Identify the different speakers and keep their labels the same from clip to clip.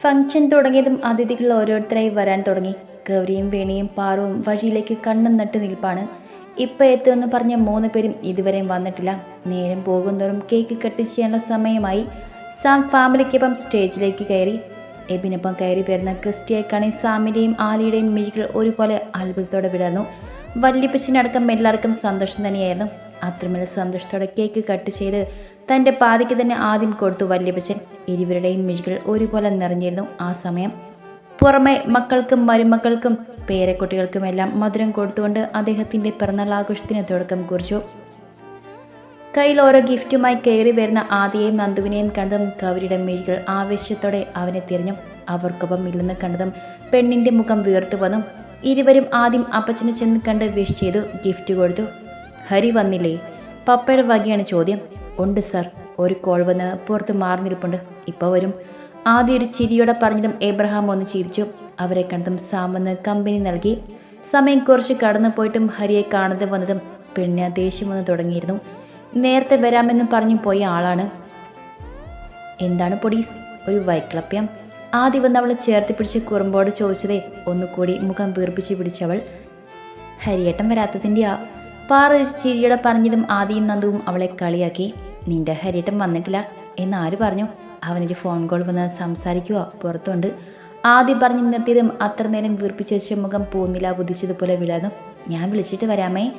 Speaker 1: Function തുടങ്ങിയതും അതിഥികൾ ഓരോരുത്തരായി വരാൻ തുടങ്ങി. ഗൗരിയും വേണിയും പാറുവും വഴിയിലേക്ക് കണ്ണും നട്ട് നിൽപ്പാണ്. ഇപ്പം എത്തുമെന്ന് പറഞ്ഞ മൂന്ന് പേരും ഇതുവരെയും വന്നിട്ടില്ല. നേരം പോകുന്തോറും കേക്ക് കട്ട് ചെയ്യാനുള്ള സമയമായി. സാം ഫാമിലിക്കൊപ്പം സ്റ്റേജിലേക്ക് കയറി. എബിനൊപ്പം കയറി വരുന്ന ക്രിസ്റ്റിയെ കാണി സാമിന്റെയും ആലിയുടെയും മിഴികൾ ഒരുപോലെ അത്ഭുതത്തോടെ വിടർന്നു വല്യപ്പച്ചനടക്കം എല്ലാവർക്കും സന്തോഷം തന്നെയായിരുന്നു. അത്രമേൽ സന്തോഷത്തോടെ കേക്ക് കട്ട് ചെയ്ത് തന്റെ പാതിക്ക് തന്നെ ആദ്യം കൊടുത്തു വല്യപ്പച്ചൻ. ഇരുവരുടെയും മിഴികൾ ഒരുപോലെ നിറഞ്ഞിരുന്നു ആ സമയം. പുറമെ മക്കൾക്കും മരുമക്കൾക്കും പേരക്കുട്ടികൾക്കുമെല്ലാം മധുരം കൊടുത്തുകൊണ്ട് അദ്ദേഹത്തിന്റെ പിറന്നാൾ ആഘോഷത്തിന് തുടക്കം കുറിച്ചു. കയ്യിൽ ഓരോ ഗിഫ്റ്റുമായി കയറി വരുന്ന ആദിയെയും നന്ദുവിനെയും കണ്ടതും കവരിയുടെ മിഴികൾ ആവേശത്തോടെ അവനെ തിരിഞ്ഞു. അവർക്കൊപ്പം ഇല്ലെന്ന് കണ്ടതും പെണ്ണിന്റെ മുഖം വീർത്തു വന്നു. ഇരുവരും ആദ്യം അപ്പച്ചനെ ചെന്ന് കണ്ട് വിഷ് ചെയ്തു ഗിഫ്റ്റ് കൊടുത്തു. ഹരി വന്നില്ലേ? പപ്പയുടെ വകയാണ് ചോദ്യം. ഉണ്ട് സർ. ഒരു കോൾ വന്ന് പുറത്ത് മാറി നിൽപ്പുണ്ട്. ഇപ്പോൾ വരും. ആദ്യം ഒരു ചിരിയോടെ പറഞ്ഞതും എബ്രഹാം ഒന്ന് ചിരിച്ചു. അവരെ കണ്ടതും സാമെന്ന് കമ്പനി നൽകി. സമയം കുറച്ച് കടന്നു പോയിട്ടും ഹരിയെ കാണാതെ വന്നതും പെണ്ണിന് ദേഷ്യം വന്ന് തുടങ്ങിയിരുന്നു. നേരത്തെ വരാമെന്ന് പറഞ്ഞു പോയ ആളാണ്. എന്താണ് പൊടീസ്? ഒരു വൈക്ലപ്യം ആദ്യം വന്ന് അവളെ ചേർത്ത് പിടിച്ച് കുറുമ്പോട് ചോദിച്ചതേ ഒന്നുകൂടി മുഖം വീർപ്പിച്ച് പിടിച്ചവൾ ഹരിയേട്ടം വരാത്തതിന്റെ ആ പാറ ചിരിയോടെ പറഞ്ഞതും ആദിയും നന്ദുവും അവളെ കളിയാക്കി. നിന്റെ ഹരിയേട്ടൻ വന്നിട്ടില്ല എന്ന് ആര് പറഞ്ഞു? അവനൊരു ഫോൺ കോൾ വന്ന് സംസാരിക്കുക പുറത്തുണ്ട്. ആദ്യം പറഞ്ഞു നിർത്തിയതും അത്ര നേരം വീർപ്പിച്ച വെച്ച മുഖം പൂന്നില ഉദിച്ചതുപോലെ വിളർന്നു. ഞാൻ വിളിച്ചിട്ട് വരാമേ.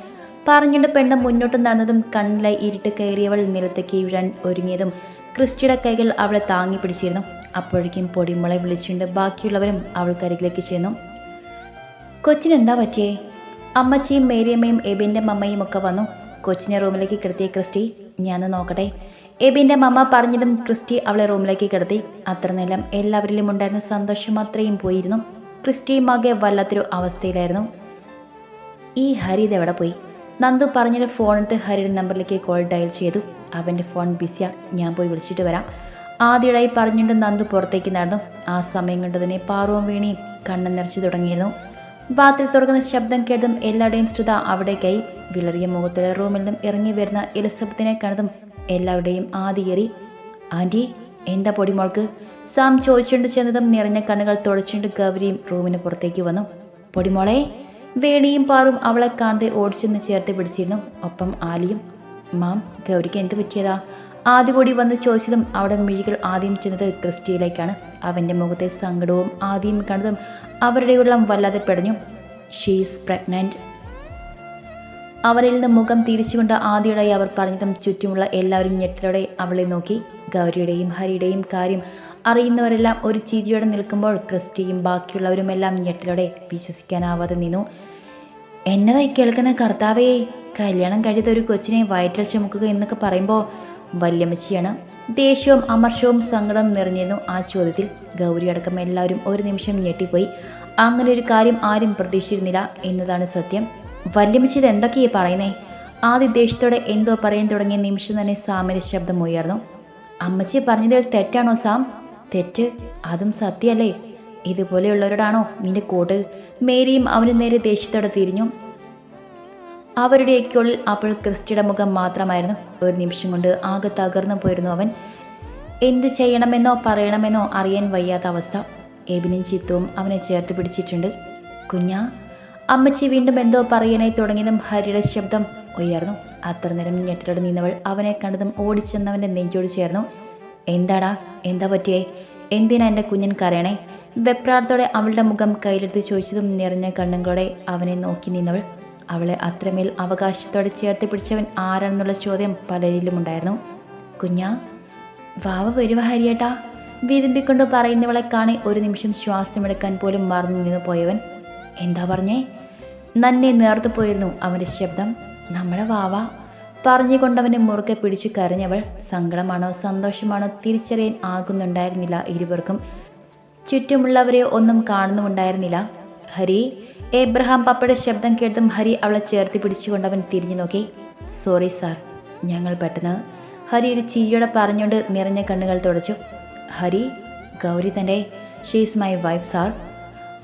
Speaker 1: പറഞ്ഞിട്ട് പെണ്ണ് മുന്നോട്ട് നടന്നതും കണ്ണിലായി ഇരുട്ട് കയറിയവൾ നിലത്തേക്ക് വീഴാൻ ഒരുങ്ങിയതും ക്രിസ്റ്റിയുടെ കൈകൾ അവളെ താങ്ങി പിടിച്ചിരുന്നു. അപ്പോഴേക്കും പൊടിമുളെ വിളിച്ചുകൊണ്ട് ബാക്കിയുള്ളവരും അവൾക്കരികിലേക്ക് ചെന്നു. കൊച്ചിനെന്താ പറ്റിയേ? അമ്മച്ചിയും മേരിയമ്മയും എബിന്റെ മമ്മയും ഒക്കെ വന്നു. കൊച്ചിനെ റൂമിലേക്ക് കിടത്തിയ ക്രിസ്റ്റി ഞാൻ നോക്കട്ടെ. എബിന്റെ മമ്മ പറഞ്ഞതും ക്രിസ്റ്റി അവളെ റൂമിലേക്ക് കിടത്തി. അത്ര നേരം എല്ലാവരിലും ഉണ്ടായിരുന്ന സന്തോഷം അത്രയും പോയിരുന്നു. ക്രിസ്റ്റിയും മകെ വല്ലാത്തൊരു അവസ്ഥയിലായിരുന്നു. ഈ ഹരി ഇതെവിടെ പോയി? നന്ദു പറഞ്ഞൊരു ഫോൺ ഹരിയുടെ നമ്പറിലേക്ക് കോൾ ഡയൽ ചെയ്തു. അവന്റെ ഫോൺ ബിസിയാ. ഞാൻ പോയി വിളിച്ചിട്ട് വരാം. ആദ്യമായി പറഞ്ഞിട്ട് നന്ദു പുറത്തേക്ക് നടന്നു. ആ സമയം കൊണ്ട് തന്നെ പാറുവും വീണിയും കണ്ണു നിറച്ചു തുടങ്ങിയിരുന്നു. വാതിൽ തുറക്കുന്ന ശബ്ദം കേട്ടതും എല്ലാവരുടെയും ശ്രുത അവിടേക്കായി. വിളറിയ മുഖത്തോടെ റൂമിൽ നിന്നും ഇറങ്ങി വരുന്ന എലിസബത്തിനെ കണ്ടതും എല്ലാവരുടെയും ആദിയേറി ആന്റി എന്താ പൊടി പൊടിമോൾക്ക് സാം ചോദിച്ചുകൊണ്ട് ചെന്നതും നിറഞ്ഞ കണ്ണുകൾ തുടച്ചുകൊണ്ട് ഗൗരിയും റൂമിന് പുറത്തേക്ക് വന്നു. പൊടിമോളെ വേണിയും പാറും അവളെ കാണാതെ ഓടിച്ചെന്ന് ചേർത്ത് പിടിച്ചിരുന്നു. ഒപ്പം ആലിയും മാം ഗൗരിക്ക് എന്ത് പറ്റിയതാ? ആദ്യ കൂടി വന്ന് ചോദിച്ചതും അവിടെ മിഴികൾ ആദ്യം ചെന്നത് ക്രിസ്റ്റിയിലേക്കാണ്. അവന്റെ മുഖത്തെ സങ്കടവും ആദ്യം കണ്ടതും അവരുടെ ഉള്ളം വല്ലാതെ പെടഞ്ഞു. ഷീസ് പ്രഗ്നന്റ് അവരിൽ നിന്ന് മുഖം തിരിച്ചുകൊണ്ട് ആദ്യയോടായി അവർ പറഞ്ഞതും ചുറ്റുമുള്ള എല്ലാവരും ഞെട്ടലോടെ അവളെ നോക്കി. ഗൗരിയുടെയും ഹരിയുടെയും കാര്യം അറിയുന്നവരെല്ലാം ഒരു ചിരിയോടെ നിൽക്കുമ്പോൾ ക്രിസ്റ്റിയും ബാക്കിയുള്ളവരുമെല്ലാം ഞെട്ടലോടെ വിശ്വസിക്കാനാവാതെ നിന്നു. എന്നതായി കേൾക്കുന്ന കർത്താവേ കല്യാണം കഴിയാത്ത ഒരു കൊച്ചിനെ വയറ്റിൽ ചുമക്കുക എന്നൊക്കെ പറയുമ്പോൾ വല്യമ്മച്ചിയാണ്. ദേഷ്യവും അമർഷവും സങ്കടം നിറഞ്ഞിരുന്നു ആ ചോദ്യത്തിൽ. ഗൗരി അടക്കം എല്ലാവരും ഒരു നിമിഷം ഞെട്ടിപ്പോയി. അങ്ങനെ ഒരു കാര്യം ആരും പ്രതീക്ഷിച്ചിരുന്നില്ല എന്നതാണ് സത്യം. വല്യമ്മച്ചി ഇത് എന്തൊക്കെയാ പറയുന്നേ? ആദ്യ ദേഷ്യത്തോടെ എന്തോ പറയാൻ തുടങ്ങിയ നിമിഷം തന്നെ സാമിന്റെ ശബ്ദം ഉയർന്നു. അമ്മച്ചി പറഞ്ഞതിൽ തെറ്റാണോ സാം? തെറ്റ്. അതും സത്യമല്ലേ? ഇതുപോലെയുള്ളവരോടാണോ നിന്റെ കോട്ട്? മേരിയും അവന് നേരെ ദേഷ്യത്തോടെ തിരിഞ്ഞു. അവരുടെയൊക്കെ ഉള്ളിൽ അപ്പോൾ ക്രിസ്റ്റിയുടെ മുഖം മാത്രമായിരുന്നു. ഒരു നിമിഷം കൊണ്ട് ആകെ തകർന്നു പോയിരുന്നു അവൻ. എന്ത് ചെയ്യണമെന്നോ പറയണമെന്നോ അറിയാൻ വയ്യാത്ത അവസ്ഥ. എബിനും ചിത്തവും അവനെ ചേർത്ത് പിടിച്ചിട്ടുണ്ട്. കുഞ്ഞാ അമ്മച്ചി വീണ്ടും എന്തോ പറയാനായി തുടങ്ങിയതും ഹരിയുടെ ശബ്ദം ഉയർന്നു. അത്ര നേരം ഞെട്ടലോടെ നിന്നവൾ അവനെ കണ്ടതും ഓടിച്ചെന്നവന്റെ നെഞ്ചോട് ചേർന്നു. എന്താടാ എന്താ പറ്റിയേ? എന്തിനാ എന്റെ കുഞ്ഞൻ കരയണേ? വെപ്രാളത്തോടെ അവളുടെ മുഖം കയ്യിലെടുത്ത് ചോദിച്ചതും നിറഞ്ഞ കണ്ണുകളോടെ അവനെ നോക്കി നിന്നവൾ. അവളെ അത്രമേൽ അവകാശത്തോടെ ചേർത്ത് പിടിച്ചവൻ ആരാണെന്നുള്ള ചോദ്യം പലരിലും ഉണ്ടായിരുന്നു. കുഞ്ഞാ വാവ വരുവ ഹരിയേട്ടാ. വീതിമ്പിക്കൊണ്ട് പറയുന്നവളെ കാണി ഒരു നിമിഷം ശ്വാസമെടുക്കാൻ പോലും മറന്നു നിന്ന് പോയവൻ. എന്താ പറഞ്ഞേ? നന്നെ നേർത്തു പോയിരുന്നു അവന്റെ ശബ്ദം. നമ്മളെ വാവ. പറഞ്ഞുകൊണ്ടവനെ മുറുക്കെ പിടിച്ചു കരഞ്ഞവൾ. സങ്കടമാണോ സന്തോഷമാണോ തിരിച്ചറിയാൻ ആകുന്നുണ്ടായിരുന്നില്ല ഇരുവർക്കും. ചുറ്റുമുള്ളവരെ ഒന്നും കാണുന്നുമുണ്ടായിരുന്നില്ല. ഹരി എബ്രഹാം പപ്പയുടെ ശബ്ദം കേട്ടതും ഹരി അവളെ ചേർത്തി പിടിച്ചുകൊണ്ട് അവൻ തിരിഞ്ഞു നോക്കി. സോറി സാർ ഞങ്ങൾ പെട്ടെന്ന് ഹരി ഒരു ചിരിയോടെ പറഞ്ഞുകൊണ്ട് നിറഞ്ഞ കണ്ണുകൾ തുടച്ചു. ഹരി ഗൗരി തന്റെ ഷീസ് മൈ വൈഫ് സാർ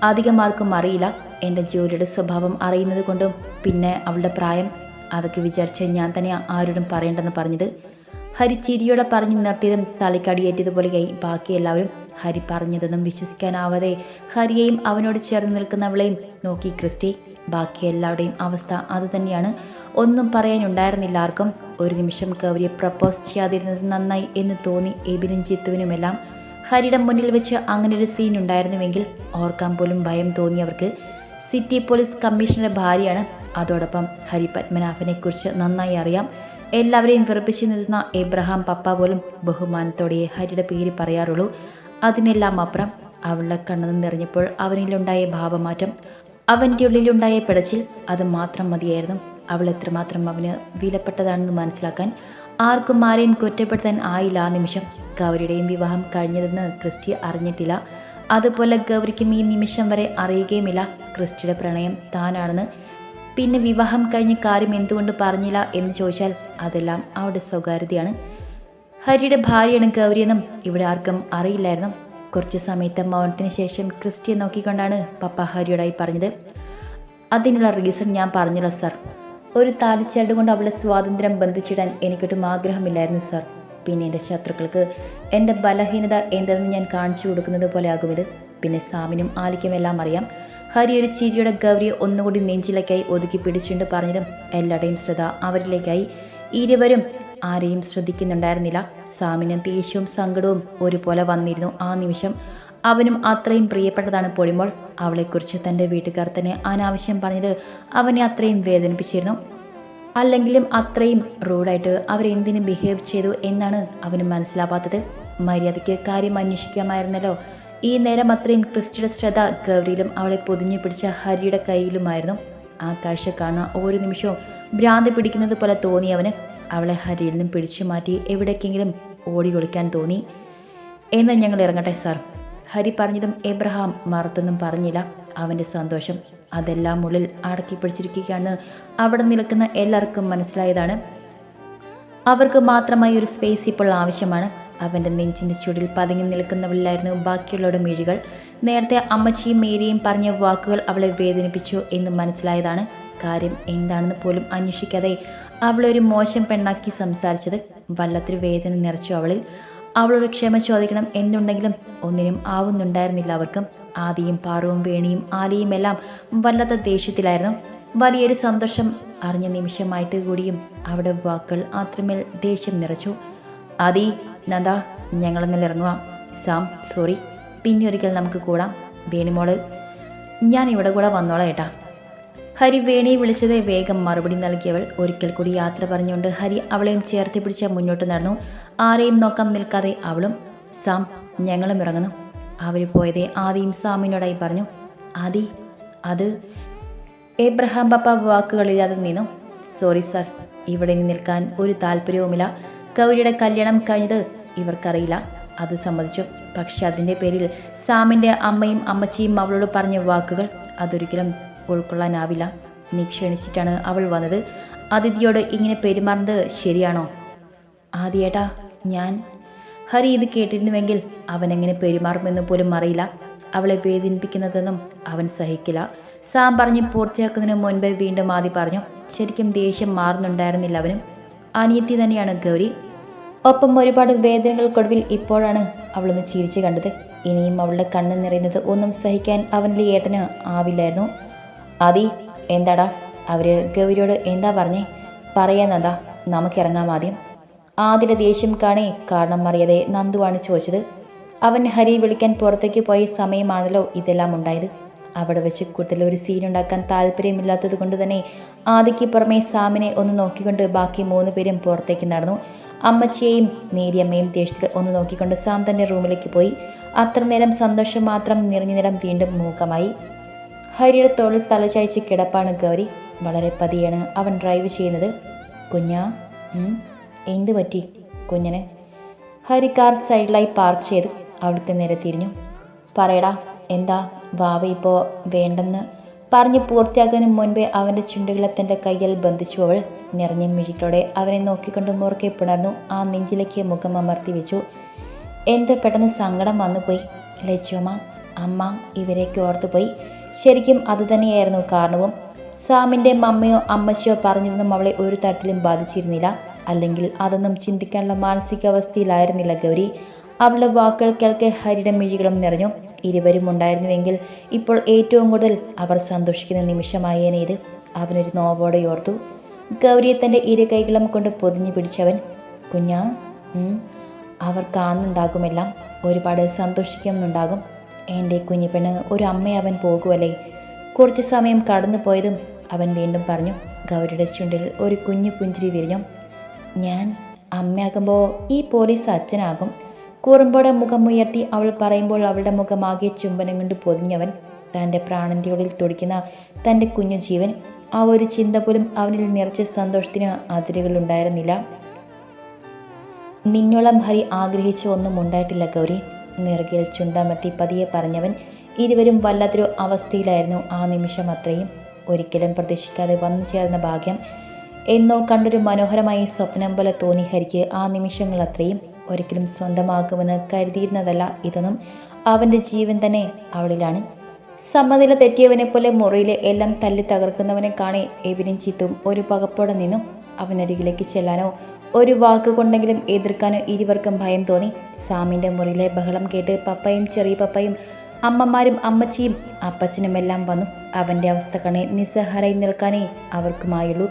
Speaker 1: അധികം ആർക്കും അറിയില്ല. എന്റെ ജോലിയുടെ സ്വഭാവം അറിയുന്നത് കൊണ്ടും പിന്നെ അവളുടെ പ്രായം. അതൊക്കെ വിചാരിച്ച് ഞാൻ തന്നെ ആരോടും പറയണ്ടെന്ന് പറഞ്ഞത്. ഹരി ചിരിയോടെ പറഞ്ഞു നിർത്തിയതും തലക്കടിയേറ്റതുപോലെയായി ബാക്കി എല്ലാവരും ഹരി പറഞ്ഞതൊന്നും വിശ്വസിക്കാനാവാതെ ഹരിയെയും അവനോട് ചേർന്ന് നിൽക്കുന്നവളെയും നോക്കി ക്രിസ്റ്റി ബാക്കി എല്ലാവരുടെയും അവസ്ഥ അതുതന്നെയാണ്. ഒന്നും പറയാനുണ്ടായിരുന്നില്ല ആർക്കും. ഒരു നിമിഷം ഗൗരിയെ പ്രപ്പോസ് ചെയ്യാതിരുന്നത് നന്നായി എന്ന് തോന്നി എബിനും ചിത്തുവിനുമെല്ലാം ഹരിയുടെ മുന്നിൽ വെച്ച് അങ്ങനെ ഒരു സീൻ ഉണ്ടായിരുന്നുവെങ്കിൽ ഓർക്കാൻ പോലും ഭയം തോന്നിയവർക്ക് സിറ്റി പോലീസ് കമ്മീഷണറുടെ ഭാര്യയാണ്. അതോടൊപ്പം ഹരി പത്മനാഭനെക്കുറിച്ച് നന്നായി അറിയാം. എല്ലാവരെയും വിറപ്പിച്ചു നിൽക്കുന്ന എബ്രഹാം പപ്പ പോലും ബഹുമാനത്തോടെ ഹരിയുടെ പേര് പറയാറുള്ളൂ. അതിനെല്ലാം അപ്പുറം അവളുടെ കണ്ണു നിറഞ്ഞപ്പോൾ അവനിലുണ്ടായ ഭാവമാറ്റം അവന്റെ ഉള്ളിലുണ്ടായ പിടച്ചിൽ അത് മാത്രം മതിയായിരുന്നു. അവൾ എത്രമാത്രം അവന് വിലപ്പെട്ടതാണെന്ന് മനസ്സിലാക്കാൻ ആർക്കും ആരെയും കുറ്റപ്പെടുത്താൻ ആയില്ല ആ നിമിഷം. ഗൗരിയുടെയും വിവാഹം കഴിഞ്ഞതെന്ന് ക്രിസ്റ്റി അറിഞ്ഞിട്ടില്ല. അതുപോലെ ഗൗരിക്കും ഈ നിമിഷം വരെ അറിയുകയുമില്ല. ക്രിസ്റ്റിയുടെ പ്രണയം താനാണെന്ന്. പിന്നെ വിവാഹം കഴിഞ്ഞ കാര്യം എന്തുകൊണ്ട് പറഞ്ഞില്ല എന്ന് ചോദിച്ചാൽ അതെല്ലാം അവളുടെ സ്വകാര്യതയാണ്. ഹരിയുടെ ഭാര്യയാണ് ഗൗരിയെന്നും ഇവിടെ ആർക്കും അറിയില്ലായിരുന്നു. കുറച്ച് സമയത്തെ മൗനത്തിന് ശേഷം ക്രിസ്റ്റിയെ നോക്കിക്കൊണ്ടാണ് പപ്പ ഹരിയോടായി പറഞ്ഞത്. അതിനുള്ള റീസൺ ഞാൻ പറഞ്ഞില്ല സർ. ഒരു താലിച്ചരട് കൊണ്ട് അവളുടെ സ്വാതന്ത്ര്യം ബന്ധിച്ചിടാൻ എനിക്കൊട്ടും ആഗ്രഹമില്ലായിരുന്നു സർ. പിന്നെ എന്റെ ശത്രുക്കൾക്ക് എന്റെ ബലഹീനത എന്തെന്ന് ഞാൻ കാണിച്ചു കൊടുക്കുന്നത് പോലെ ആകും ഇത് പിന്നെ സാമിനും ആലിക്കും എല്ലാം അറിയാം. ഹരി ഒരു ചിരിയുടെ ഗൗരിയെ ഒന്നുകൂടി നെഞ്ചിലേക്കായി ഒതുക്കി പിടിച്ചുകൊണ്ട് പറഞ്ഞതും എല്ലാവരുടെയും ശ്രദ്ധ അവരിലേക്കായി. ഇരുവരും ആരെയും ശ്രദ്ധിക്കുന്നുണ്ടായിരുന്നില്ല. സാമിന് ദേഷ്യവും സങ്കടവും ഒരുപോലെ വന്നിരുന്നു ആ നിമിഷം. അവനും അത്രയും പ്രിയപ്പെട്ടതാണ് പൊളിമോൾ അവളെക്കുറിച്ച് തന്റെ വീട്ടുകാർ തന്നെ അനാവശ്യം പറഞ്ഞത് അവനെ അത്രയും വേദനിപ്പിച്ചിരുന്നു. അല്ലെങ്കിലും അത്രയും റൂഡായിട്ട് അവരെന്തിനു ബിഹേവ് ചെയ്തു എന്നാണ് അവന് മനസ്സിലാവാത്തത്. മര്യാദയ്ക്ക് കാര്യം അന്വേഷിക്കാമായിരുന്നല്ലോ. ഈ നേരം അത്രയും ക്രിസ്റ്റിയുടെ ശ്രദ്ധ ഗൗരിയിലും അവളെ പൊതിഞ്ഞു പിടിച്ച ഹരിയുടെ കയ്യിലുമായിരുന്നു. ആ കാഴ്ച കാണുന്ന ഓരോ നിമിഷവും ഭ്രാന്തി പിടിക്കുന്നത് പോലെ തോന്നി അവന്. അവളെ ഹരിയിൽ നിന്നും പിടിച്ചു മാറ്റി എവിടേക്കെങ്കിലും ഓടി ഒളിക്കാൻ തോന്നി. എന്നാൽ ഞങ്ങൾ ഇറങ്ങട്ടെ സാർ. ഹരി പറഞ്ഞതും എബ്രഹാം മറുത്തൊന്നും പറഞ്ഞില്ല. അവന്റെ സന്തോഷം അതെല്ലാം ഉള്ളിൽ അടക്കി പിടിച്ചിരിക്കുകയാണ് അവിടെ നിൽക്കുന്ന എല്ലാവർക്കും മനസ്സിലായതാണ്. അവർക്ക് മാത്രമായി ഒരു സ്പേസ് ഇപ്പോൾ ആവശ്യമാണ്. അവന്റെ നെഞ്ചിന്റെ ചുടിൽ പതുങ്ങി നിൽക്കുന്നവളിലായിരുന്നു ബാക്കിയുള്ളവരുടെ മിഴികൾ. നേരത്തെ അമ്മച്ചിയും മേരിയും പറഞ്ഞ വാക്കുകൾ അവളെ വേദനിപ്പിച്ചു എന്ന് മനസ്സിലായതാണ്. കാര്യം എന്താണെന്ന് പോലും അന്വേഷിക്കാതെ അവളെ ഒരു മോശം പെണ്ണാക്കി സംസാരിച്ചത് വല്ലത്തൊരു വേദന നിറച്ചു അവളിൽ. അവളോട് ക്ഷമ ചോദിക്കണം എന്നുണ്ടെങ്കിലും ഒന്നിനും ആവുന്നുണ്ടായിരുന്നില്ല അവർക്കും. ആദിയും പാറവും വേണിയും ആലിയും എല്ലാം വല്ലാത്ത ദേഷ്യത്തിലായിരുന്നു. വലിയൊരു സന്തോഷം അറിഞ്ഞ നിമിഷമായിട്ട് കൂടിയും അവിടെ വാക്കുകൾ അത്രമേൽ ദേഷ്യം നിറച്ചു. ആദി നന്ദ ഞങ്ങളെന്നിൽ ഇറങ്ങുക സാം സോറി. പിന്നെ ഒരിക്കൽ നമുക്ക് കൂടാം. വേണിമോൾ ഞാൻ ഇവിടെ കൂടെ വന്നോളാം ഏട്ടാ. ഹരി വേണിയെ വിളിച്ചത് വേഗം മറുപടി നൽകിയവൾ ഒരിക്കൽ കൂടി യാത്ര പറഞ്ഞുകൊണ്ട് ഹരി അവളെയും ചേർത്തി പിടിച്ച് മുന്നോട്ട് നടന്നു. ആരെയും നോക്കാൻ നിൽക്കാതെ അവളും സാം ഞങ്ങളും ഇറങ്ങുന്നു. അവർ പോയതേ ആദിയും സാമിനോടായി പറഞ്ഞു ആദി അത് എബ്രഹാം പപ്പ വാക്കുകളില്ലാതെ നിന്നു. സോറി സർ ഇവിടെ നിൽക്കാൻ ഒരു താല്പര്യവുമില്ല. ഗൗരിയുടെ കല്യാണം കഴിഞ്ഞത് ഇവർക്കറിയില്ല. അത് സമ്മതിച്ചു. പക്ഷെ അതിന്റെ പേരിൽ സാമിന്റെ അമ്മയും അമ്മച്ചിയും അവളോട് പറഞ്ഞ വാക്കുകൾ അതൊരിക്കലും ഉൾക്കൊള്ളാനാവില്ല. നീ ക്ഷണിച്ചിട്ടാണ് അവൾ വന്നത്. അതിഥിയോട് ഇങ്ങനെ പെരുമാറുന്നത് ശരിയാണോ? ആദ്യേട്ടാ ഞാൻ. ഹരി ഇത് കേട്ടിരുന്നുവെങ്കിൽ അവൻ എങ്ങനെ പെരുമാറുമെന്ന് പോലും അറിയില്ല. അവളെ വേദനിപ്പിക്കുന്നതൊന്നും അവൻ സഹിക്കില്ല. സാം പറഞ്ഞ് പൂർത്തിയാക്കുന്നതിന് മുൻപേ വീണ്ടും ആദ്യ പറഞ്ഞു ശരിക്കും ദേഷ്യം മാറുന്നുണ്ടായിരുന്നില്ല അവനും. അനിയത്തി തന്നെയാണ് ഗൗരി. ഒപ്പം ഒരുപാട് വേദനകൾക്കൊടുവിൽ ഇപ്പോഴാണ് അവളൊന്ന് ചിരിച്ചു കണ്ടത്. ഇനിയും അവളുടെ കണ്ണ് നിറയുന്നത് ഒന്നും സഹിക്കാൻ അവനിലെ ഏട്ടന് ആവില്ലായിരുന്നു. ആദി എന്താടാ? അവർ ഗൗരിയോട് എന്താ പറഞ്ഞേ? പറയാന്നെന്താ നമുക്കിറങ്ങാം ആദ്യം. ആദ്യത്തെ ദേഷ്യം കാണേ കാരണം അറിയാതെ നന്ദുവാണ് ചോദിച്ചത്. അവൻ ഹരി വിളിക്കാൻ പുറത്തേക്ക് പോയ സമയമാണല്ലോ ഇതെല്ലാം ഉണ്ടായത്. അവിടെ വെച്ച് കൂടുതൽ ഒരു സീൻ ഉണ്ടാക്കാൻ താല്പര്യമില്ലാത്തത് കൊണ്ട് തന്നെ ആദിക്ക് പുറമെ സാമിനെ ഒന്ന് നോക്കിക്കൊണ്ട് ബാക്കി മൂന്ന് പേരും പുറത്തേക്ക് നടന്നു. അമ്മച്ചിയെയും നേരിയമ്മയും ദേഷ്യത്തിൽ ഒന്ന് നോക്കിക്കൊണ്ട് സാം തന്നെ റൂമിലേക്ക് പോയി. അത്ര നേരം സന്തോഷം മാത്രം നിറഞ്ഞ നേരം വീണ്ടും മൂക്കമായി ഹരിയുടെ തോളിൽ തലചായ്ച്ച് കിടപ്പാണ് ഗൗരി. വളരെ പതിയാണ് അവൻ ഡ്രൈവ് ചെയ്യുന്നത്. കുഞ്ഞാ എന്ത് പറ്റി കുഞ്ഞിന്? ഹരി കാർ സൈഡിലായി പാർക്ക് ചെയ്ത് അവിടുത്തെ നേരെ തിരിഞ്ഞു. പറയടാ എന്താ വാവ ഇപ്പോൾ വേണ്ടെന്ന് പറഞ്ഞ് പൂർത്തിയാക്കുന്നതിന് മുൻപേ അവന്റെ ചുണ്ടുകളെ തന്റെ കയ്യിൽ ബന്ധിച്ചു അവൾ നിറഞ്ഞ മിഴികളോടെ അവനെ നോക്കിക്കൊണ്ട് മുറുക്കെ പിണർന്നു. ആ നെഞ്ചിലേക്ക് മുഖം അമർത്തി വെച്ചു. എന്ത് പെട്ടെന്ന് സങ്കടം വന്നുപോയി? ലച്ചുമ്മ അമ്മ ഇവരെയൊക്കെ ഓർത്തുപോയി. ശരിക്കും അതുതന്നെയായിരുന്നു കാരണവും. സാമിന്റെ മമ്മയോ അമ്മച്ചിയോ പറഞ്ഞതൊന്നും അവളെ ഒരു തരത്തിലും ബാധിച്ചിരുന്നില്ല. അല്ലെങ്കിൽ അതൊന്നും ചിന്തിക്കാനുള്ള മാനസികാവസ്ഥയിലായിരുന്നില്ല ഗൗരി. അവളുടെ വാക്കുകൾ കേൾക്കെ ഹരിയുടെ മിഴികളും നിറഞ്ഞു. ഇരുവരും ഉണ്ടായിരുന്നുവെങ്കിൽ ഇപ്പോൾ ഏറ്റവും കൂടുതൽ അവർ സന്തോഷിക്കുന്ന നിമിഷമായേനെ ഇത് അവനൊരു നോവോടെ ഓർത്തു. ഗൗരിയെ തന്റെ ഇരു കൈകളും കൊണ്ട് പൊതിഞ്ഞു പിടിച്ചവൻ കുഞ്ഞാ അവർ കാണുന്നുണ്ടാകുമെല്ലാം. ഒരുപാട് സന്തോഷിക്കുന്നുണ്ടാകും എന്റെ കുഞ്ഞിപ്പെണ് ഒരു അമ്മയവൻ പോകുമല്ലേ കുറച്ച് സമയം കടന്നു പോയതും അവൻ വീണ്ടും പറഞ്ഞു ഗൗരിയുടെ ചുണ്ടിൽ ഒരു കുഞ്ഞു പുഞ്ചിരി വിരിഞ്ഞു. ഞാൻ അമ്മയാകുമ്പോൾ ഈ പോലീസ് അച്ഛനാകും. കുറുമ്പോടെ മുഖം ഉയർത്തി അവൾ പറയുമ്പോൾ അവളുടെ മുഖമാകെ ചുംബനം കൊണ്ട് പൊതിഞ്ഞവൻ തന്റെ പ്രാണന്റെ ഉള്ളിൽ തുടിക്കുന്ന തന്റെ കുഞ്ഞു ജീവൻ. ആ ഒരു ചിന്ത പോലും അവനിൽ നിറച്ച സന്തോഷത്തിന് അതിരുകളുണ്ടായിരുന്നില്ല നിന്നോളം ഹരി ആഗ്രഹിച്ച ഒന്നും ഉണ്ടായിട്ടില്ല ഗൗരി. നെറുകിൽ ചുണ്ടമർത്തി പതിയെ പറഞ്ഞവൻ ഇരുവരും വല്ലാത്തൊരു അവസ്ഥയിലായിരുന്നു ആ നിമിഷം അത്രയും. ഒരിക്കലും പ്രതീക്ഷിക്കാതെ വന്നു ചേർന്ന ഭാഗ്യം എന്നോ കണ്ടൊരു മനോഹരമായ സ്വപ്നം പോലെ തോന്നി ഹരിക്ക് ആ നിമിഷങ്ങൾ അത്രയും. ഒരിക്കലും സ്വന്തമാക്കുമെന്ന് കരുതിയിരുന്നതല്ല ഇതൊന്നും. അവന്റെ ജീവൻ തന്നെ അവളിലാണ്. സമ്മതില തെറ്റിയവനെ പോലെ മുറിയിലെ എല്ലാം തല്ലി തകർക്കുന്നവനെ കാണെ എവിനും ചീത്തും ഒരു പകപ്പോടെ നിന്നും. അവനരികിലേക്ക് ചെല്ലാനോ ഒരു വാക്ക് കൊണ്ടെങ്കിലും എതിർക്കാനോ ഇരുവർക്കും ഭയം തോന്നി. സാമിന്റെ മുറിയിലെ ബഹളം കേട്ട് പപ്പയും ചെറിയ പപ്പയും അമ്മമാരും അമ്മച്ചിയും അപ്പച്ചനും എല്ലാം വന്നു. അവന്റെ അവസ്ഥ കണെ നിസ്സഹാരായി നിൽക്കാനേ അവർക്കുമായുള്ളൂ.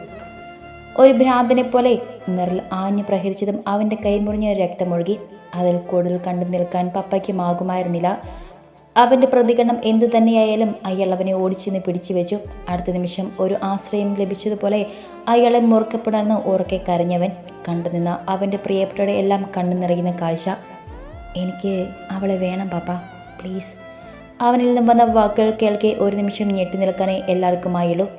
Speaker 1: ഒരു ഭ്രാന്തനെ പോലെ നിറൽ ആഞ്ഞു പ്രഹരിച്ചതും അവന്റെ കൈമുറിഞ്ഞ രക്തമൊഴുകി. അതിൽ കൂടുതൽ കണ്ടു നിൽക്കാൻ പപ്പയ്ക്കുമാകുമായിരുന്നില്ല അവന്റെ പ്രതികരണം എന്തു തന്നെയായാലും അയാൾ അവനെ ഓടിച്ചെന്ന് പിടിച്ചു വെച്ചു. അടുത്ത നിമിഷം ഒരു ആശ്രയം ലഭിച്ചതുപോലെ അയാളെ മുറുക്കപ്പെടാന്ന് ഉറക്കെ കരഞ്ഞവൻ കണ്ടുനിന്ന അവന്റെ പ്രിയപ്പെട്ടവരുടെ എല്ലാം കണ്ണു നിറയുന്ന കാഴ്ച. എനിക്ക് അവളെ വേണം പാപ്പ. പ്ലീസ്. അവനിൽ നിന്നും വന്ന വാക്കുകൾ കേൾക്കെ ഒരു നിമിഷം ഞെട്ടി നിൽക്കാനേ എല്ലാവർക്കുമായുള്ളൂ.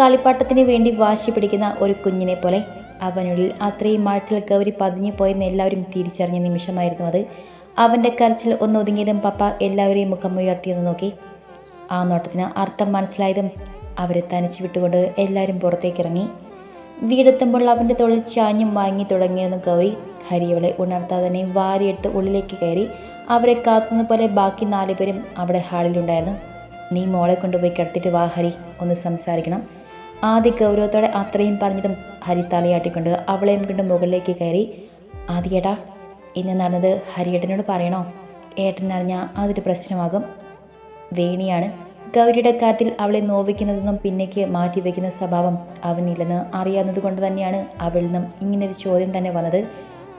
Speaker 1: കളിപ്പാട്ടത്തിന് വേണ്ടി വാശി പിടിക്കുന്ന ഒരു കുഞ്ഞിനെ പോലെ അവനുള്ളിൽ അത്രയും ആഴത്തിൽ ഗൗരി പതിഞ്ഞു പോയെന്ന് എല്ലാവരും തിരിച്ചറിഞ്ഞ നിമിഷമായിരുന്നു അത്. അവന്റെ കരച്ചിൽ ഒന്നൊതുങ്ങിയതും പപ്പ എല്ലാവരെയും മുഖം ഉയർത്തിയെന്ന് നോക്കി. ആ നോട്ടത്തിന് അർത്ഥം മനസ്സിലായതും അവരെ തനിച്ചു വിട്ടുകൊണ്ട് എല്ലാവരും പുറത്തേക്കിറങ്ങി. വീടെത്തുമ്പോൾ അവന്റെ തൊഴിൽ ചാഞ്ഞും വാങ്ങി തുടങ്ങിയെന്ന് ഗൗരി ഹരിയവളെ ഉണർത്താതെ തന്നെ വാരിയെടുത്ത് ഉള്ളിലേക്ക് കയറി അവരെ കാത്തുന്ന പോലെ ബാക്കി നാലുപേരും അവിടെ ഹാളിലുണ്ടായിരുന്നു. നീ മോളെ കൊണ്ടുപോയി കിടത്തിയിട്ട് വാ ഹരി ഒന്ന് സംസാരിക്കണം. ആദ്യ ഗൗരവത്തോടെ അത്രയും പറഞ്ഞതും ഹരി തലയാട്ടിക്കൊണ്ട് അവളെയും കൊണ്ട് മുകളിലേക്ക് കയറി. ആദ്യേട്ടാ ഇന്ന് നടന്നത് ഹരിയേട്ടനോട് പറയണോ? ഏട്ടൻ അറിഞ്ഞാൽ അതൊരു പ്രശ്നമാകും. വേണിയാണ്. ഗൗരിയുടെ കാര്യത്തിൽ അവളെ നോവിക്കുന്നതെന്നും പിന്നേക്ക് മാറ്റിവെക്കുന്ന സ്വഭാവം അവനില്ലെന്ന് അറിയാവുന്നത് കൊണ്ട് തന്നെയാണ് അവളിൽ നിന്നും ഇങ്ങനൊരു ചോദ്യം തന്നെ വന്നത്.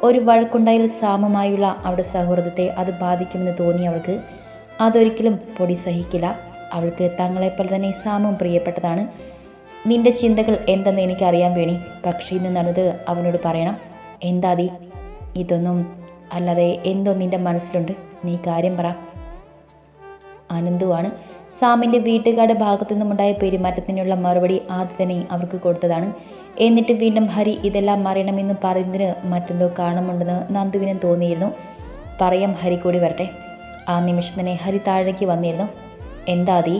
Speaker 1: ഒരു വഴക്കുണ്ടായാൽ സാമമായുള്ള അവളുടെ സൗഹൃദത്തെ അത് ബാധിക്കുമെന്ന് തോന്നി അവൾക്ക്. അതൊരിക്കലും പൊടി സഹിക്കില്ല. അവൾക്ക് തങ്ങളെപ്പോലെ തന്നെ സാമം പ്രിയപ്പെട്ടതാണ്. നിന്റെ ചിന്തകൾ എന്തെന്ന് എനിക്കറിയാൻ വേണി. പക്ഷേ ഇന്ന് നടന്നത് അവനോട് പറയണം. എന്താതി ഇതൊന്നും അല്ലാതെ എന്തോ നിന്റെ മനസ്സിലുണ്ട്. നീ കാര്യം പറ. അനന്തുവാണ് സാമിന്റെ വീട്ടുകാരുടെ ഭാഗത്തു നിന്നുമുണ്ടായ പെരുമാറ്റത്തിനുള്ള മറുപടി ആദ്യം തന്നെ അവർക്ക് കൊടുത്തതാണ്. എന്നിട്ട് വീണ്ടും ഹരി ഇതെല്ലാം അറിയണമെന്ന് പറയുന്നതിന് മറ്റെന്തോ കാണുമുണ്ടെന്ന് നന്ദുവിനും തോന്നിയിരുന്നു. പറയാം ഹരി കൂടി വരട്ടെ. ആ നിമിഷം തന്നെ ഹരി താഴേക്ക് വന്നിരുന്നു. എന്താ അതീ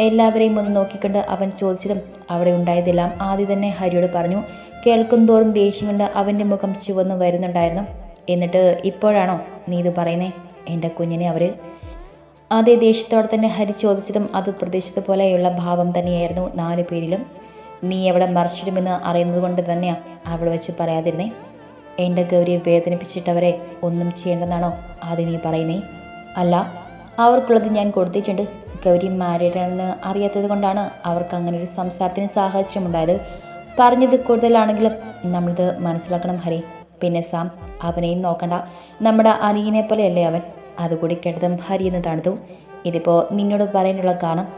Speaker 1: എല്ലാവരെയും ഒന്ന് നോക്കിക്കൊണ്ട് അവൻ ചോദിച്ചതും അവിടെ ഉണ്ടായതെല്ലാം ആദ്യം തന്നെ ഹരിയോട് പറഞ്ഞു. കേൾക്കും തോറും ദേഷ്യം കൊണ്ട് അവന്റെ മുഖം ചുവന്നു വരുന്നുണ്ടായിരുന്നു. എന്നിട്ട് ഇപ്പോഴാണോ നീ ഇത് പറയുന്നേ? എന്റെ കുഞ്ഞിനെ അവർ അതേ ദേഷ്യത്തോടെ തന്നെ ഹരി ചോദിച്ചതും അത് പ്രതീക്ഷിച്ചത് പോലെയുള്ള ഭാവം തന്നെയായിരുന്നു നാല് പേരിലും. നീ എവിടെ മറിച്ചിടുമെന്ന് അറിയുന്നത് കൊണ്ട് തന്നെയാണ് അവിടെ വെച്ച് പറയാതിരുന്നേ. എന്റെ ഗൗരിയെ വേദനിപ്പിച്ചിട്ടവരെ ഒന്നും ചെയ്യേണ്ടെന്നാണോ ആദ്യം നീ പറയുന്നേ? അല്ല അവർക്കുള്ളത് ഞാൻ കൊടുത്തിട്ടുണ്ട്. ഗൗരി മാരീഡാണെന്ന് അറിയാത്തത് കൊണ്ടാണ് അവർക്ക് അങ്ങനെ ഒരു സംസാരത്തിന് സാഹചര്യമുണ്ടായത്. പറഞ്ഞത് കൂടുതലാണെങ്കിലും നമ്മളിത് മനസ്സിലാക്കണം ഹരി. പിന്നെ സാം അവനെയും നോക്കണ്ട. നമ്മുടെ അനിയനെ പോലെയല്ലേ അവൻ? അതുകൂടി കേട്ടതും എന്ന് തണുത്തു. ഇതിപ്പോൾ നിന്നോട് പറയാനുള്ള കാരണം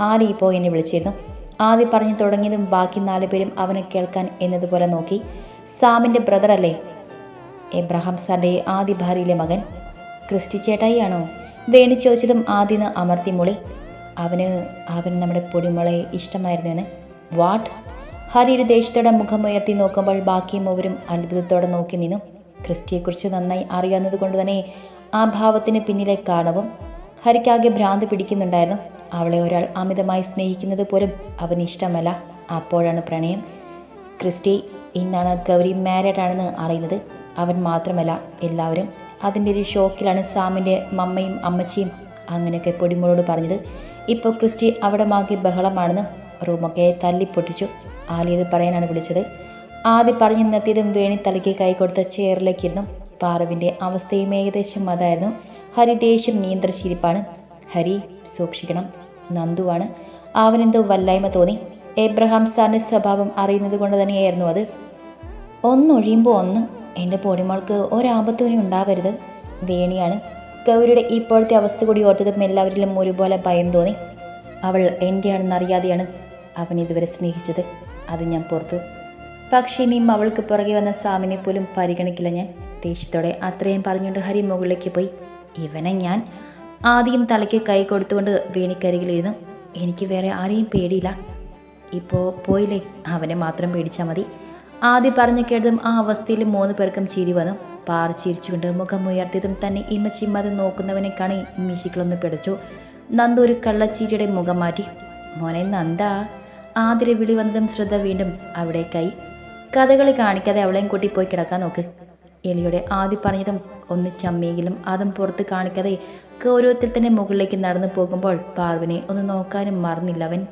Speaker 1: ആലി ഇപ്പോൾ എന്നെ വിളിച്ചിരുന്നു. ആദ്യം പറഞ്ഞു തുടങ്ങിയതും ബാക്കി നാല് പേരും അവനെ കേൾക്കാൻ എന്നതുപോലെ നോക്കി. സാമിന്റെ ബ്രദറല്ലേ എബ്രഹാം സാറിന്റെ ആദ്യ ഭാര്യയിലെ മകൻ. ക്രിസ്റ്റി ചേട്ടായിയാണോ? വേണി ചോദിച്ചതും ആദ്യം അമർത്തി മുളി. അവന് അവൻ നമ്മുടെ പൊടിമുളയെ ഇഷ്ടമായിരുന്നെന്ന് വാട്ട് ഹരി ഒരു ദേഷ്യത്തോടെ മുഖമുയർത്തി നോക്കുമ്പോൾ ബാക്കി മൂവരും അത്ഭുതത്തോടെ നോക്കി നിന്നു. ക്രിസ്റ്റിയെക്കുറിച്ച് നന്നായി അറിയാവുന്നത് കൊണ്ട് തന്നെ ആ ഭാവത്തിന് പിന്നിലെ കാരണവും ഹരിക്കാകെ ഭ്രാന്ത് പിടിക്കുന്നുണ്ടായിരുന്നു. അവളെ ഒരാൾ അമിതമായി സ്നേഹിക്കുന്നത് പോലും അവന് ഇഷ്ടമല്ല അപ്പോഴാണ് പ്രണയം. ക്രിസ്റ്റി ഇന്നാണ് ഗൗരി മാരീഡ് ആണെന്ന് അറിയുന്നത്. അവൻ മാത്രമല്ല എല്ലാവരും അതിന്റെ ഒരു ഷോക്കിലാണ് സാമിന്റെ മമ്മയും അമ്മച്ചിയും അങ്ങനെയൊക്കെ പൊടിമോളോട് പറഞ്ഞത്. ഇപ്പോൾ ക്രിസ്റ്റി അവിടെ മാകി ബഹളമാണെന്ന് റൂമൊക്കെ തല്ലിപ്പൊട്ടിച്ചു ആലിയത് പറയാനാണ് വിളിച്ചത്. ആദ്യം പറഞ്ഞു നിർത്തിയതും വേണി തലയ്ക്ക് കൈ കൊടുത്ത ചെയറിലേക്കിരുന്നു. പാറുവിന്റെ അവസ്ഥയും ഏകദേശം അതായിരുന്നു. ഹരി ദേഷ്യം നിയന്ത്രിച്ചിരിപ്പാണ്. ഹരി സൂക്ഷിക്കണം. നന്ദുവാണ് അവനെന്തോ വല്ലായ്മ തോന്നി. എബ്രഹാം സാറിന്റെ സ്വഭാവം അറിയുന്നത് കൊണ്ട് തന്നെയായിരുന്നു അത്. ഒന്നൊഴിയുമ്പോൾ ഒന്ന്. എന്റെ പൊടിമോൾക്ക് ഒരാപത്തുവിനും ഉണ്ടാവരുത്. വേണിയാണ്. ഗൗരിയുടെ ഇപ്പോഴത്തെ അവസ്ഥ കൂടി ഓർത്തതും എല്ലാവരിലും ഒരുപോലെ ഭയം തോന്നി. അവൾ എന്റെയാണെന്ന് അറിയാതെയാണ് അവൻ ഇതുവരെ സ്നേഹിച്ചത്. അത് ഞാൻ പുറത്തു. പക്ഷേ ഇനിയും അവൾക്ക് പുറകെ വന്ന സാമിനെ പോലും പരിഗണിക്കില്ല ഞാൻ. ദേഷ്യത്തോടെ അത്രയും പറഞ്ഞുകൊണ്ട് ഹരി മുകളിലേക്ക് പോയി. ഇവനെ ഞാൻ ആദ്യം തലയ്ക്ക് കൈ കൊടുത്തുകൊണ്ട് വേണിക്കരികിലിരുന്നു. എനിക്ക് വേറെ ആരെയും പേടിയില്ല. ഇപ്പോൾ പോയില്ലേ? അവനെ മാത്രം പേടിച്ചാൽ മതി. ആദ്യം പറഞ്ഞു കേട്ടതും ആ അവസ്ഥയിൽ മൂന്ന് പേർക്കും ചിരി വന്നു. പാർ ചിരിച്ചുകൊണ്ട് മുഖം ഉയർത്തിയതും തന്നെ ഇമ്മച്ചിമ്മത് നോക്കുന്നവനെ കാണി മിശിക്കളൊന്ന് പിടച്ചു. നന്ദ ഒരു കള്ളച്ചീരിയുടെ മുഖം മാറ്റി. മോനെ നന്ദ ആതിരെ വിളി വന്നതും ശ്രദ്ധ വീണ്ടും അവിടേക്കായി. കഥകളി കാണിക്കാതെ അവളെയും കൂട്ടി പോയി കിടക്കാൻ നോക്ക്. എളിയുടെ ആദ്യം പറഞ്ഞതും ഒന്ന് ചമ്മിയെങ്കിലും അതും പുറത്ത് കാണിക്കാതെ ഗൗരവത്തിൽ തന്നെ മുകളിലേക്ക് നടന്നു പോകുമ്പോൾ പാർവിനെ ഒന്ന് നോക്കാനും മറന്നില്ല അവൻ.